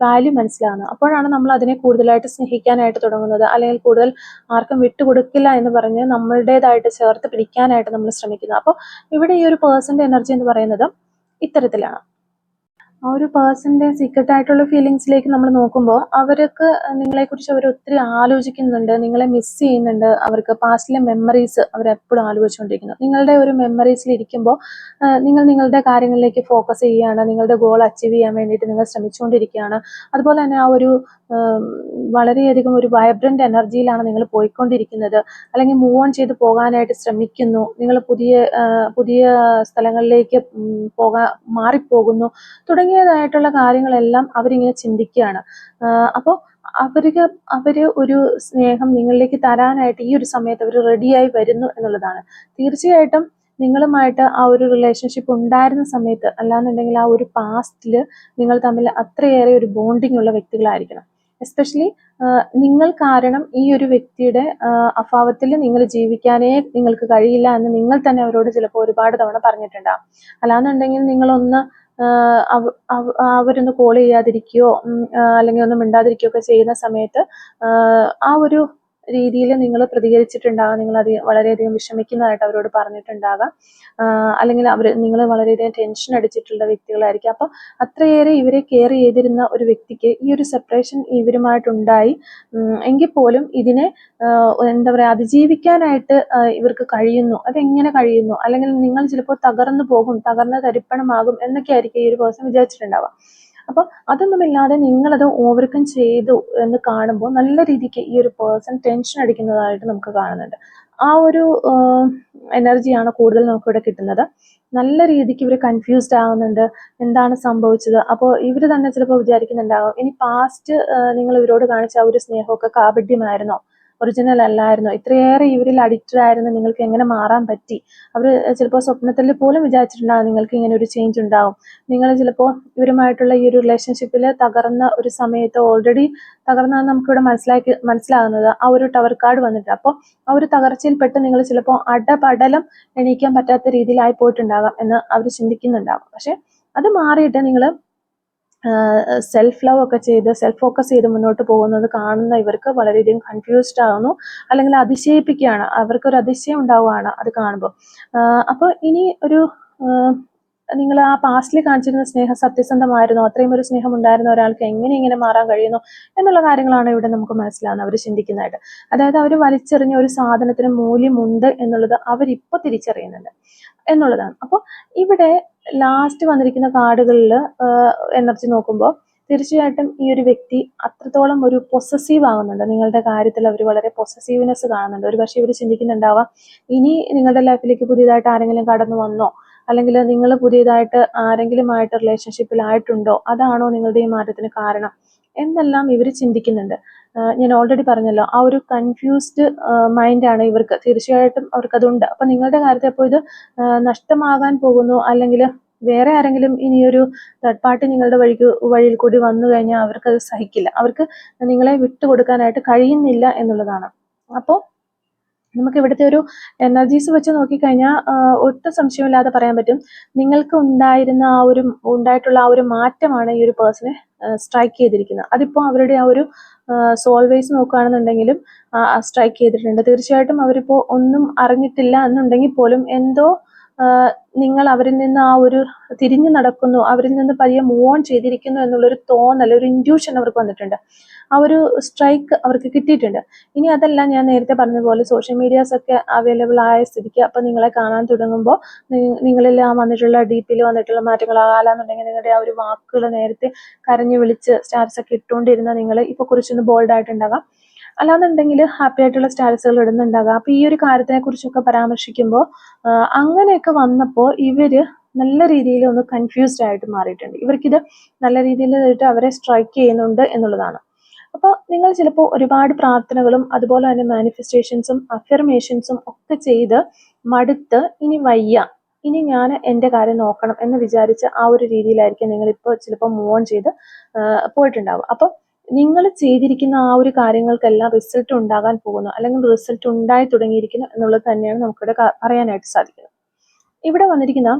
Speaker 1: വാല്യൂ മനസ്സിലാകുന്നത് അപ്പോഴാണ് നമ്മൾ അതിനെ കൂടുതലായിട്ട് സ്നേഹിക്കാനായിട്ട് തുടങ്ങുന്നത്. അല്ലെങ്കിൽ കൂടുതൽ ആർക്കും വിട്ടുകൊടുക്കില്ല എന്ന് പറഞ്ഞ് നമ്മളുടേതായിട്ട് ചേർത്ത് പിടിക്കാനായിട്ട് നമ്മൾ ശ്രമിക്കുന്നത്. അപ്പോൾ ഇവിടെ ഈ ഒരു പേഴ്സന്റെ എനർജി എന്ന് പറയുന്നത് ഇത്തരത്തിലാണ്. ആ ഒരു പേഴ്സന്റെ സീക്രട്ട് ആയിട്ടുള്ള ഫീലിങ്സിലേക്ക് നമ്മൾ നോക്കുമ്പോൾ അവർക്ക് നിങ്ങളെക്കുറിച്ച് അവർ ഒത്തിരി ആലോചിക്കുന്നുണ്ട് നിങ്ങളെ മിസ് ചെയ്യുന്നുണ്ട് അവർക്ക് പാസ്റ്റിലെ മെമ്മറീസ് അവർ എപ്പോഴും ആലോചിച്ചുകൊണ്ടിരിക്കുന്നു. നിങ്ങളുടെ ഒരു മെമ്മറീസിൽ ഇരിക്കുമ്പോൾ നിങ്ങൾ നിങ്ങളുടെ കാര്യങ്ങളിലേക്ക് ഫോക്കസ് ചെയ്യുകയാണ് നിങ്ങളുടെ ഗോൾ അച്ചീവ് ചെയ്യാൻ വേണ്ടിയിട്ട് നിങ്ങൾ ശ്രമിച്ചുകൊണ്ടിരിക്കുകയാണ്. അതുപോലെ തന്നെ ആ ഒരു വളരെയധികം ഒരു വൈബ്രന്റ് എനർജിയിലാണ് നിങ്ങൾ പോയിക്കൊണ്ടിരിക്കുന്നത്. അല്ലെങ്കിൽ മൂവ് ഓൺ ചെയ്ത് പോകാനായിട്ട് ശ്രമിക്കുന്നു. നിങ്ങൾ പുതിയ പുതിയ സ്ഥലങ്ങളിലേക്ക് പോകാ മാറിപ്പോകുന്നു. തുടങ്ങിയതായിട്ടുള്ള കാര്യങ്ങളെല്ലാം അവരിങ്ങനെ ചിന്തിക്കുകയാണ്. അപ്പോൾ അവർക്ക് അവർ ഒരു സ്നേഹം നിങ്ങളിലേക്ക് തരാനായിട്ട് ഈ ഒരു സമയത്ത് അവർ റെഡിയായി വരുന്നു എന്നുള്ളതാണ്. തീർച്ചയായിട്ടും നിങ്ങളുമായിട്ട് ആ ഒരു റിലേഷൻഷിപ്പ് ഉണ്ടായിരുന്ന സമയത്ത് അല്ലാന്നുണ്ടെങ്കിൽ ആ ഒരു പാസ്റ്റിൽ നിങ്ങൾ തമ്മിൽ അത്രയേറെ ഒരു ബോണ്ടിങ് ഉള്ള വ്യക്തികളായിരിക്കണം. എസ്പെഷ്യലി നിങ്ങൾ കാരണം ഈ ഒരു വ്യക്തിയുടെ അഭാവത്തിൽ നിങ്ങൾ ജീവിക്കാനേ നിങ്ങൾക്ക് കഴിയില്ല എന്ന് നിങ്ങൾ തന്നെ അവരോട് ചിലപ്പോൾ ഒരുപാട് തവണ പറഞ്ഞിട്ടുണ്ടാവും. അല്ലാന്നുണ്ടെങ്കിൽ നിങ്ങളൊന്ന് അവരൊന്ന് കോൾ ചെയ്യാതിരിക്കുകയോ അല്ലെങ്കിൽ ഒന്നും മിണ്ടാതിരിക്കുകയോ ഒക്കെ ചെയ്യുന്ന സമയത്ത് ആ ഒരു രീതിയിൽ നിങ്ങൾ പ്രതികരിച്ചിട്ടുണ്ടാകാം. നിങ്ങൾ അത് വളരെയധികം വിഷമിക്കുന്നതായിട്ട് അവരോട് പറഞ്ഞിട്ടുണ്ടാകാം. അല്ലെങ്കിൽ അവർ നിങ്ങൾ വളരെയധികം ടെൻഷൻ അടിച്ചിട്ടുള്ള വ്യക്തികളായിരിക്കും. അപ്പം അത്രയേറെ ഇവരെ കെയർ ചെയ്തിരുന്ന ഒരു വ്യക്തിക്ക് ഈ ഒരു സെപ്പറേഷൻ ഇവരുമായിട്ടുണ്ടായി. എങ്കിൽ പോലും ഇതിനെ എന്താ പറയുക അതിജീവിക്കാനായിട്ട് ഇവർക്ക് കഴിയുന്നു. അതെങ്ങനെ കഴിയുന്നു? അല്ലെങ്കിൽ നിങ്ങൾ ചിലപ്പോൾ തകർന്നു പോകും തകർന്ന തരിപ്പണമാകും എന്നൊക്കെ ആയിരിക്കും ഈ ഒരു പേഴ്സൺ വിചാരിച്ചിട്ടുണ്ടാവുക. അപ്പോൾ അതൊന്നുമില്ലാതെ നിങ്ങളത് ഓവർകം ചെയ്തു എന്ന് കാണുമ്പോൾ നല്ല രീതിക്ക് ഈ ഒരു പേഴ്സൺ ടെൻഷൻ അടിക്കുന്നതായിട്ട് നമുക്ക് കാണുന്നുണ്ട്. ആ ഒരു എനർജിയാണ് കൂടുതൽ നമുക്കിവിടെ കിട്ടുന്നത്. നല്ല രീതിക്ക് ഇവർ കൺഫ്യൂസ്ഡ് ആവുന്നുണ്ട്. എന്താണ് സംഭവിച്ചത്? അപ്പോൾ ഇവർ തന്നെ ചിലപ്പോൾ വിചാരിക്കുന്നുണ്ടാകും ഇനി പാസ്റ്റ് നിങ്ങൾ ഇവരോട് കാണിച്ച ആ ഒരു സ്നേഹമൊക്കെ കാപഡ്യമായിരുന്നോ ഒറിജിനൽ അല്ലായിരുന്നു. ഇത്രയേറെ ഇവരിൽ അഡിക്റ്റഡ് ആയിരുന്നു. നിങ്ങൾക്ക് എങ്ങനെ മാറാൻ പറ്റി? അവർ ചിലപ്പോൾ സ്വപ്നത്തിൽ പോലും വിചാരിച്ചിട്ടുണ്ടാകും നിങ്ങൾക്ക് ഇങ്ങനെ ഒരു ചേഞ്ച് ഉണ്ടാവും. നിങ്ങൾ ചിലപ്പോൾ ഇവരുമായിട്ടുള്ള ഈ ഒരു റിലേഷൻഷിപ്പിൽ തകർന്ന ഒരു സമയത്ത് ഓൾറെഡി തകർന്നാണ് നമുക്കിവിടെ മനസ്സിലാക്കി മനസ്സിലാകുന്നത് ആ ഒരു ടവർ കാർഡ് വന്നിട്ട് അപ്പോൾ ആ ഒരു തകർച്ചയിൽപ്പെട്ട് നിങ്ങൾ ചിലപ്പോൾ അടപടലം എണീക്കാൻ പറ്റാത്ത രീതിയിലായി പോയിട്ടുണ്ടാകാം എന്ന് അവർ ചിന്തിക്കുന്നുണ്ടാകും പക്ഷെ അത് മാറിയിട്ട് നിങ്ങൾ സെൽഫ് ലവ് ഒക്കെ ചെയ്ത് സെൽഫ് ഫോക്കസ് ചെയ്ത് മുന്നോട്ട് പോകുന്നത് കാണുന്ന ഇവർക്ക് വളരെയധികം കൺഫ്യൂസ്ഡ് ആകുന്നു അല്ലെങ്കിൽ അതിശയിപ്പിക്കുകയാണ്. അവർക്കൊരു അതിശയം ഉണ്ടാവുകയാണ് അത് കാണുമ്പോൾ. അപ്പോൾ ഇനി ഒരു നിങ്ങൾ ആ പാസ്റ്റിൽ കാണിച്ചിരുന്ന സ്നേഹം സത്യസന്ധമായിരുന്നു? അത്രയും ഒരു സ്നേഹം ഉണ്ടായിരുന്ന ഒരാൾക്ക് എങ്ങനെ ഇങ്ങനെ മാറാൻ കഴിയുന്നു? എന്നുള്ള കാര്യങ്ങളാണ് ഇവിടെ നമുക്ക് മനസ്സിലാവുന്നത്. അവർ ചിന്തിക്കുന്നതായിട്ട്. അതായത് അവർ വലിച്ചെറിഞ്ഞ ഒരു സാധനത്തിന് മൂല്യമുണ്ട് എന്നുള്ളത് അവരിപ്പോൾ തിരിച്ചറിയുന്നുണ്ട്. എന്നുള്ളതാണ്. അപ്പോൾ ഇവിടെ ലാസ്റ്റ് വന്നിരിക്കുന്ന കാർഡുകളിൽ എനർജി നോക്കുമ്പോൾ തീർച്ചയായിട്ടും ഈ ഒരു വ്യക്തി അത്രത്തോളം ഒരു പൊസസീവ് ആകുന്നുണ്ട് നിങ്ങളുടെ കാര്യത്തിൽ അവർ വളരെ പൊസസീവ്നെസ് കാണുന്നുണ്ട്. ഒരു പക്ഷേ ഇവർ ചിന്തിക്കുന്നുണ്ടാവാം ഇനി നിങ്ങളുടെ ലൈഫിലേക്ക് പുതിയതായിട്ട് ആരെങ്കിലും കടന്നു വന്നോ അല്ലെങ്കിൽ നിങ്ങൾ പുതിയതായിട്ട് ആരെങ്കിലുമായിട്ട് റിലേഷൻഷിപ്പിലായിട്ടുണ്ടോ അതാണോ നിങ്ങളുടെ ഈ മാറ്റത്തിന് കാരണം എന്നെല്ലാം ഇവർ ചിന്തിക്കുന്നുണ്ട്. ഞാൻ ഓൾറെഡി പറഞ്ഞല്ലോ ആ ഒരു കൺഫ്യൂസ്ഡ് മൈൻഡാണ് ഇവർക്ക്. തീർച്ചയായിട്ടും അവർക്കതുണ്ട്. അപ്പൊ നിങ്ങളുടെ കാര്യത്തിൽ അപ്പോൾ ഇത് നഷ്ടമാകാൻ പോകുന്നു അല്ലെങ്കിൽ വേറെ ആരെങ്കിലും ഇനിയൊരു തേർഡ് പാർട്ടി നിങ്ങളുടെ വഴിക്ക് വഴിയിൽ കൂടി വന്നു കഴിഞ്ഞാൽ അവർക്കത് സഹിക്കില്ല. അവർക്ക് നിങ്ങളെ വിട്ടുകൊടുക്കാനായിട്ട് കഴിയുന്നില്ല എന്നുള്ളതാണ്. അപ്പോൾ നമുക്ക് ഇവിടുത്തെ ഒരു എനർജീസ് വെച്ച് നോക്കിക്കഴിഞ്ഞാൽ ഒട്ടും സംശയമില്ലാതെ പറയാൻ പറ്റും. നിങ്ങൾക്ക് ഉണ്ടായിരുന്ന ആ ഒരു ഉണ്ടായിട്ടുള്ള ആ ഒരു മാറ്റമാണ് ഈ ഒരു പേഴ്സണെ സ്ട്രൈക്ക് ചെയ്തിരിക്കുന്നത്. അതിപ്പോൾ അവരുടെ ആ ഒരു സോൾവേസ് നോക്കുകയാണെന്നുണ്ടെങ്കിലും സ്ട്രൈക്ക് ചെയ്തിട്ടുണ്ട്. തീർച്ചയായിട്ടും അവരിപ്പോൾ ഒന്നും അറിഞ്ഞിട്ടില്ല എന്നുണ്ടെങ്കിൽ പോലും എന്തോ നിങ്ങൾ അവരിൽ നിന്ന് ആ ഒരു തിരിഞ്ഞു നടക്കുന്നു അവരിൽ നിന്ന് പതിയെ മൂവ് ഓൺ ചെയ്തിരിക്കുന്നു എന്നുള്ളൊരു തോന്നൽ ഒരു ഇൻഡ്യൂഷൻ അവർക്ക് വന്നിട്ടുണ്ട്. ആ ഒരു സ്ട്രൈക്ക് അവർക്ക് കിട്ടിയിട്ടുണ്ട്. ഇനി അതല്ല ഞാൻ നേരത്തെ പറഞ്ഞ പോലെ സോഷ്യൽ മീഡിയാസ് ഒക്കെ അവൈലബിൾ ആയ സ്ഥിതിക്ക് അപ്പോൾ നിങ്ങളെ കാണാൻ തുടങ്ങുമ്പോൾ നിങ്ങളിൽ ആ വന്നിട്ടുള്ള ഡീപ്പിൽ വന്നിട്ടുള്ള മാറ്റങ്ങൾ ആകാലാന്നുണ്ടെങ്കിൽ നിങ്ങളുടെ ആ ഒരു വാക്കുകൾ നേരത്തെ കരഞ്ഞു വിളിച്ച് സ്റ്റാറ്റസ് ഒക്കെ ഇട്ടുകൊണ്ടിരുന്ന നിങ്ങൾ ഇപ്പോൾ കുറച്ചൊന്ന് ബോൾഡ് ആയിട്ടുണ്ടാകാം. അല്ലാന്നുണ്ടെങ്കിൽ ഹാപ്പി ആയിട്ടുള്ള സ്റ്റാറ്റസുകൾ ഇടുന്നുണ്ടാകുക അപ്പൊ ഈ ഒരു കാര്യത്തിനെ കുറിച്ചൊക്കെ പരാമർശിക്കുമ്പോൾ അങ്ങനെയൊക്കെ വന്നപ്പോൾ ഇവർ നല്ല രീതിയിൽ ഒന്ന് കൺഫ്യൂസ്ഡ് ആയിട്ട് മാറിയിട്ടുണ്ട്. ഇവർക്കിത് നല്ല രീതിയിൽ അവരെ സ്ട്രൈക്ക് ചെയ്യുന്നുണ്ട് എന്നുള്ളതാണ്. അപ്പോൾ നിങ്ങൾ ചിലപ്പോൾ ഒരുപാട് പ്രാർത്ഥനകളും അതുപോലെ തന്നെ മാനിഫെസ്റ്റേഷൻസും അഫർമേഷൻസും ഒക്കെ ചെയ്ത് മടുത്ത് ഇനി വയ്യ ഇനി ഞാൻ എന്റെ കാര്യം നോക്കണം എന്ന് വിചാരിച്ച് ആ ഒരു രീതിയിലായിരിക്കും നിങ്ങൾ ഇപ്പോൾ ചിലപ്പോൾ മൂവ് ഓൺ ചെയ്ത് പോയിട്ടുണ്ടാവും അപ്പോൾ നിങ്ങൾ ചെയ്തിരിക്കുന്ന ആ ഒരു കാര്യങ്ങൾക്കെല്ലാം റിസൾട്ട് ഉണ്ടാകാൻ പോകുന്നു. അല്ലെങ്കിൽ റിസൾട്ട് ഉണ്ടായി തുടങ്ങിയിരിക്കുന്നു എന്നുള്ളത് തന്നെയാണ് നമുക്കിവിടെ പറയാനായിട്ട് സാധിക്കുന്നത്. ഇവിടെ വന്നിരിക്കുന്ന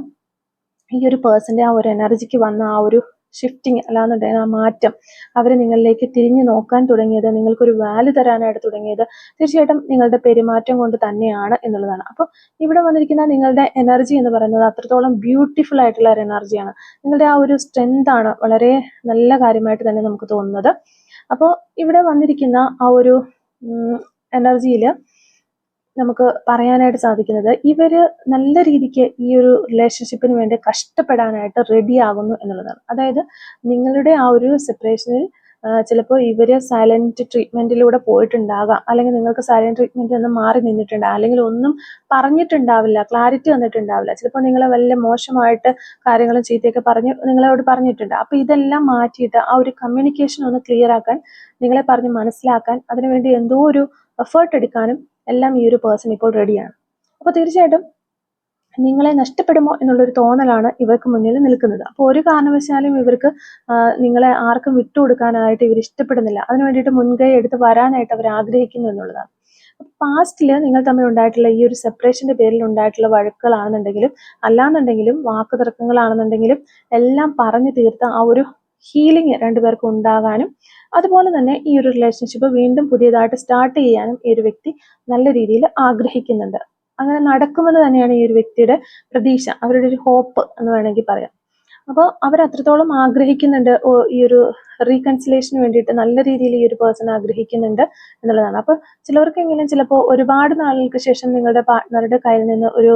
Speaker 1: ഈ ഒരു പേഴ്സന്റെ ആ ഒരു എനർജിക്ക് വന്ന ആ ഒരു ഷിഫ്റ്റിംഗ് അല്ലാന്നുണ്ടെങ്കിൽ ആ മാറ്റം അവർ നിങ്ങളിലേക്ക് തിരിഞ്ഞു നോക്കാൻ തുടങ്ങിയത് നിങ്ങൾക്കൊരു വാല്യൂ തരാനായിട്ട് തുടങ്ങിയത് തീർച്ചയായിട്ടും നിങ്ങളുടെ പെരുമാറ്റം കൊണ്ട് തന്നെയാണ് എന്നുള്ളതാണ്. അപ്പോൾ ഇവിടെ വന്നിരിക്കുന്ന നിങ്ങളുടെ എനർജി എന്ന് പറയുന്നത് അത്രത്തോളം ബ്യൂട്ടിഫുൾ ആയിട്ടുള്ള ഒരു എനർജിയാണ് നിങ്ങളുടെ ആ ഒരു സ്ട്രെങ്താണ് വളരെ നല്ല കാര്യമായിട്ട് തന്നെ നമുക്ക് തോന്നുന്നത്. അപ്പോൾ ഇവിടെ വന്നിരിക്കുന്ന ആ ഒരു എനർജിയിൽ നമുക്ക് പറയാനായിട്ട് സാധിക്കുന്നത് ഇവർ നല്ല രീതിക്ക് ഈ ഒരു റിലേഷൻഷിപ്പിന് വേണ്ടി കഷ്ടപ്പെടാനായിട്ട് റെഡി ആകുന്നു എന്നുള്ളതാണ്. അതായത് നിങ്ങളുടെ ആ ഒരു സെപ്പറേഷനിൽ ചിലപ്പോൾ ഇവർ സൈലന്റ് ട്രീറ്റ്മെന്റിലൂടെ പോയിട്ടുണ്ടാകാം. അല്ലെങ്കിൽ നിങ്ങൾക്ക് സൈലന്റ് ട്രീറ്റ്മെന്റ് ഒന്നും മാറി നിന്നിട്ടുണ്ടാകും അല്ലെങ്കിൽ ഒന്നും പറഞ്ഞിട്ടുണ്ടാവില്ല ക്ലാരിറ്റി വന്നിട്ടുണ്ടാവില്ല. ചിലപ്പോൾ നിങ്ങളെ വല്ല മോശമായിട്ട് കാര്യങ്ങളും ചീത്തയൊക്കെ പറഞ്ഞ് നിങ്ങളോട് പറഞ്ഞിട്ടുണ്ട്. അപ്പോൾ ഇതെല്ലാം മാറ്റിയിട്ട് ആ ഒരു കമ്മ്യൂണിക്കേഷൻ ഒന്ന് ക്ലിയർ ആക്കാൻ നിങ്ങളെ പറഞ്ഞ് മനസ്സിലാക്കാൻ അതിനുവേണ്ടി എന്തോ ഒരു എഫേർട്ട് എടുക്കാനും എല്ലാം ഈ ഒരു പേഴ്സൺ ഇപ്പോൾ റെഡിയാണ് അപ്പോൾ തീർച്ചയായിട്ടും നിങ്ങളെ നഷ്ടപ്പെടുമോ എന്നുള്ളൊരു തോന്നലാണ് ഇവർക്ക് മുന്നിൽ നിൽക്കുന്നത്. അപ്പോൾ ഒരു കാരണവശാലും ഇവർക്ക് നിങ്ങളെ ആർക്കും വിട്ടുകൊടുക്കാനായിട്ട് ഇവർ ഇഷ്ടപ്പെടുന്നില്ല. അതിനു വേണ്ടിയിട്ട് മുൻകൈ എടുത്ത് വരാനായിട്ട് അവർ ആഗ്രഹിക്കുന്നു എന്നുള്ളതാണ്. പാസ്റ്റിൽ നിങ്ങൾ തമ്മിൽ ഉണ്ടായിട്ടുള്ള ഈ ഒരു സെപ്പറേഷന്റെ പേരിൽ ഉണ്ടായിട്ടുള്ള വഴക്കുകളാണെന്നുണ്ടെങ്കിലും അല്ലാന്നുണ്ടെങ്കിലും വാക്കുതർക്കങ്ങളാണെന്നുണ്ടെങ്കിലും എല്ലാം പറഞ്ഞു തീർത്ത ആ ഒരു ഹീലിംഗ് രണ്ടുപേർക്കും ഉണ്ടാകാനും അതുപോലെ തന്നെ ഈ ഒരു റിലേഷൻഷിപ്പ് വീണ്ടും പുതിയതായിട്ട് സ്റ്റാർട്ട് ചെയ്യാനും ഈ ഒരു വ്യക്തി നല്ല രീതിയിൽ ആഗ്രഹിക്കുന്നുണ്ട്. അങ്ങനെ നടക്കുമെന്ന് തന്നെയാണ് ഈ ഒരു വ്യക്തിയുടെ പ്രതീക്ഷ അവരുടെ ഒരു ഹോപ്പ് എന്ന് വേണമെങ്കിൽ പറയാം. അപ്പോൾ അവർ അത്രത്തോളം ആഗ്രഹിക്കുന്നുണ്ട് ഈ ഒരു റീകൺസിലേഷന് വേണ്ടിയിട്ട് നല്ല രീതിയിൽ ഈ ഒരു പേഴ്സൺ ആഗ്രഹിക്കുന്നുണ്ട് എന്നുള്ളതാണ്. അപ്പോൾ ചിലവർക്കെങ്കിലും ചിലപ്പോൾ ഒരുപാട് നാളുകൾക്ക് ശേഷം നിങ്ങളുടെ പാർട്ട്ണറുടെ കയ്യിൽ നിന്ന് ഒരു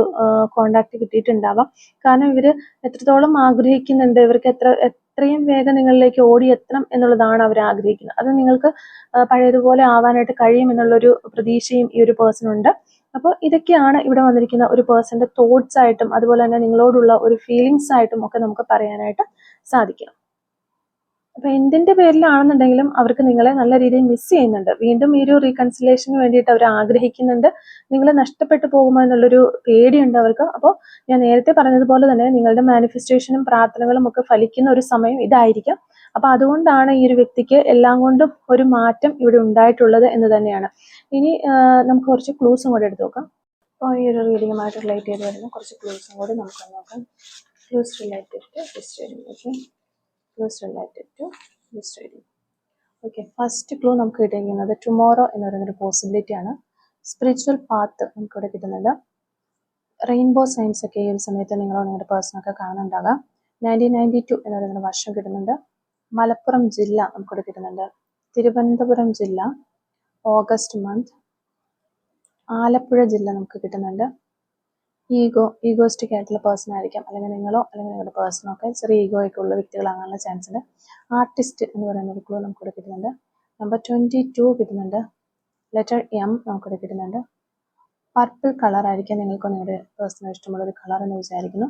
Speaker 1: കോണ്ടാക്ട് കിട്ടിയിട്ടുണ്ടാവാം. കാരണം ഇവർ എത്രത്തോളം ആഗ്രഹിക്കുന്നുണ്ട് ഇവർക്ക് എത്ര എത്രയും വേഗം നിങ്ങളിലേക്ക് ഓടിയെത്തണം എന്നുള്ളതാണ് അവർ ആഗ്രഹിക്കുന്നത്. അത് നിങ്ങൾക്ക് പഴയതുപോലെ ആവാനായിട്ട് കഴിയും എന്നുള്ളൊരു പ്രതീക്ഷയും ഈ ഒരു പേഴ്സണുണ്ട് അപ്പോൾ ഇതൊക്കെയാണ് ഇവിടെ വന്നിരിക്കുന്ന ഒരു പേഴ്സന്റെ തോട്ട്സ് ആയിട്ടും അതുപോലെ തന്നെ നിങ്ങളോടുള്ള ഒരു ഫീലിങ്സ് ആയിട്ടും ഒക്കെ നമുക്ക് പറയാനായിട്ട് സാധിക്കും അപ്പൊ എന്തിന്റെ പേരിലാണെന്നുണ്ടെങ്കിലും അവർക്ക് നിങ്ങളെ നല്ല രീതിയിൽ മിസ് ചെയ്യുന്നുണ്ട്. വീണ്ടും ഈ ഒരു റീകൺസിലേഷന് വേണ്ടിയിട്ട് അവർ ആഗ്രഹിക്കുന്നുണ്ട്. നിങ്ങളെ നഷ്ടപ്പെട്ടു പോകുമോ എന്നുള്ളൊരു പേടിയുണ്ട് അവർക്ക്. അപ്പോൾ ഞാൻ നേരത്തെ പറഞ്ഞതുപോലെ തന്നെ നിങ്ങളുടെ മാനിഫെസ്റ്റേഷനും പ്രാർത്ഥനകളും ഒക്കെ ഫലിക്കുന്ന ഒരു സമയം ഇതായിരിക്കാം. അപ്പൊ അതുകൊണ്ടാണ് ഈ ഒരു വ്യക്തിക്ക് എല്ലാം കൊണ്ടും ഒരു മാറ്റം ഇവിടെ ഉണ്ടായിട്ടുള്ളത് എന്ന് തന്നെയാണ്. ഇനി നമുക്ക് കുറച്ച് ക്ലൂസും കൂടെ എടുത്ത് നോക്കാം. അപ്പോൾ ഈ ഒരു റീഡിങ്ങുമായിട്ട് റിലേറ്റ് ചെയ്ത് വരുന്ന കുറച്ച് ക്ലൂസും കൂടി നമുക്ക് നോക്കാം. Clues related history okay clues related to this reading okay first clue നമുക്ക് കിട്ടിയിരിക്കുന്നത് ടുമോറോ എന്ന് പറയുന്നൊരു പോസിബിലിറ്റി ആണ്. സ്പിരിച്വൽ പാത്ത് നമുക്കിവിടെ കിട്ടുന്നുണ്ട്. റെയിൻബോ സയൻസ് ഒക്കെ ഈ ഒരു സമയത്ത് നിങ്ങളോ നിങ്ങളുടെ പേഴ്സണൊക്കെ കാണുന്നുണ്ടാകാം. നയന്റീൻ നയന്റി ടു എന്ന് പറയുന്ന വർഷം കിട്ടുന്നുണ്ട്. മലപ്പുറം ജില്ല നമുക്കിവിടെ കിട്ടുന്നുണ്ട്. തിരുവനന്തപുരം ജില്ല ഓഗസ്റ്റ് മന്ത് ആലപ്പുഴ ജില്ല നമുക്ക് കിട്ടുന്നുണ്ട്. ഈഗോ ഈഗോസ്റ്റിക് ആയിട്ടുള്ള പേഴ്സൺ ആയിരിക്കാം. അല്ലെങ്കിൽ നിങ്ങളോ അല്ലെങ്കിൽ നിങ്ങളുടെ പേഴ്സണോ ഒക്കെ ചെറിയ ഈഗോ ഒക്കെ ഉള്ള വ്യക്തികളാകാനുള്ള ചാൻസ് ഉണ്ട്. ആർട്ടിസ്റ്റ് എന്ന് പറയുന്ന ഒരു ക്ലൂ നമുക്കിവിടെ കിട്ടുന്നുണ്ട്. നമ്പർ ട്വന്റി ടു കിട്ടുന്നുണ്ട്. ലെറ്റർ എം നമുക്കിവിടെ കിട്ടുന്നുണ്ട്. പർപ്പിൾ കളർ ആയിരിക്കാം നിങ്ങൾക്ക് നിങ്ങളുടെ പേഴ്സണൽ ഇഷ്ടമുള്ള ഒരു കളർ എന്ന് വിചാരിക്കുന്നു.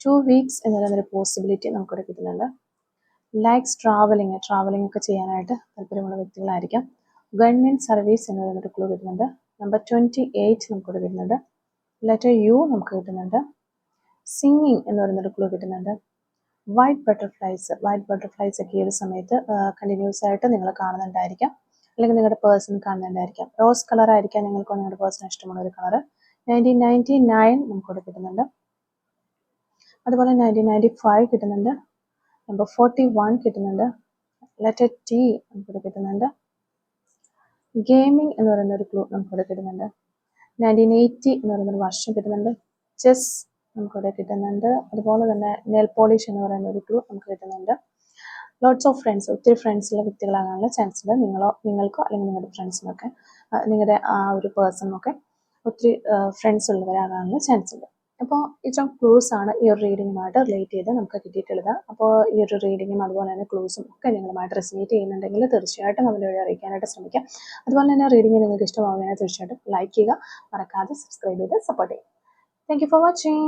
Speaker 1: ടു വീക്സ് എന്ന് പറയുന്ന ഒരു പോസിബിലിറ്റി നമുക്കിവിടെ കിട്ടുന്നുണ്ട്. ലൈക്സ് ട്രാവലിംഗ് ട്രാവലിംഗ് ഒക്കെ ചെയ്യാനായിട്ട് താല്പര്യമുള്ള വ്യക്തികളായിരിക്കാം. ഗവൺമെന്റ് സർവീസ് എന്ന് പറയുന്നൊരു ക്ലൂ കിട്ടുന്നുണ്ട്. നമ്പർ ട്വന്റി എയ്റ്റ് നമുക്കിവിടെ കിട്ടുന്നുണ്ട്. ലെറ്റർ യു നമുക്ക് കിട്ടുന്നുണ്ട്. സിംഗിങ് എന്ന് പറയുന്നൊരു ക്ലൂ കിട്ടുന്നുണ്ട്. വൈറ്റ് ബട്ടർഫ്ലൈസ് വൈറ്റ് ബട്ടർഫ്ലൈസ് ഒക്കെ ഈ ഒരു സമയത്ത് കണ്ടിന്യൂസ് ആയിട്ട് നിങ്ങൾ കാണുന്നുണ്ടായിരിക്കാം. അല്ലെങ്കിൽ നിങ്ങളുടെ പേഴ്സൺ കാണുന്നുണ്ടായിരിക്കാം. റോസ് കളർ ആയിരിക്കാം നിങ്ങൾക്ക് നിങ്ങളുടെ പേഴ്സൺ ഇഷ്ടമുള്ള ഒരു കളർ നയന്റീൻ നയന്റി നയൻ നമുക്കിവിടെ കിട്ടുന്നുണ്ട്. അതുപോലെ നയന്റീൻ നയന്റി ഫൈവ് കിട്ടുന്നുണ്ട്. നമ്പർ ഫോർട്ടി വൺ കിട്ടുന്നുണ്ട് ലെറ്റർ ടി നമുക്കിവിടെ കിട്ടുന്നുണ്ട്. ഗെയിമിംഗ് എന്ന് പറയുന്ന ഒരു ക്ലൂ നമുക്കിവിടെ കിട്ടുന്നുണ്ട്. നയന്റീൻ എയ്റ്റി എന്ന് പറയുന്നൊരു വർഷം കിട്ടുന്നുണ്ട്. ചെസ് നമുക്കിവിടെ കിട്ടുന്നുണ്ട്. അതുപോലെ തന്നെ നെൽ പോളിഷ് എന്ന് പറയുന്ന ഒരു ഗ്രൂപ്പ് നമുക്ക് കിട്ടുന്നുണ്ട്. ലോട്ട്സ് ഓഫ് ഫ്രണ്ട്സ് ഒത്തിരി ഫ്രണ്ട്സുള്ള വ്യക്തികളാകാനുള്ള ചാൻസ് ഉണ്ട്. നിങ്ങളോ നിങ്ങൾക്കോ അല്ലെങ്കിൽ നിങ്ങളുടെ ഫ്രണ്ട്സിനൊക്കെ നിങ്ങളുടെ ആ ഒരു പേഴ്സണൊക്കെ ഒത്തിരി ഫ്രണ്ട്സ് ഉള്ളവരാകാനുള്ള ചാൻസ് ഉണ്ട്. അപ്പോൾ ഇത്രയും ക്ലൂസ് ആണ് ഈ ഒരു റീഡിങ്ങുമായിട്ട് റിലേറ്റ് ചെയ്ത് നമുക്ക് കിട്ടിയിട്ടുള്ളത്. അപ്പോൾ ഈ ഒരു റീഡിങ്ങും അതുപോലെ തന്നെ ക്ലൂസും ഒക്കെ നിങ്ങളുമായിട്ട് റെസിനേറ്റ് ചെയ്യുന്നുണ്ടെങ്കിൽ തീർച്ചയായിട്ടും നമ്മുടെ വഴി അറിയിക്കാനായിട്ട് ശ്രമിക്കാം. അതുപോലെ തന്നെ റീഡിങ് നിങ്ങൾക്ക് ഇഷ്ടമാവുകയാണെങ്കിൽ തീർച്ചയായിട്ടും ലൈക്ക് ചെയ്യുക. മറക്കാതെ സബ്സ്ക്രൈബ് ചെയ്ത് സപ്പോർട്ട് ചെയ്യുക. Thank for watching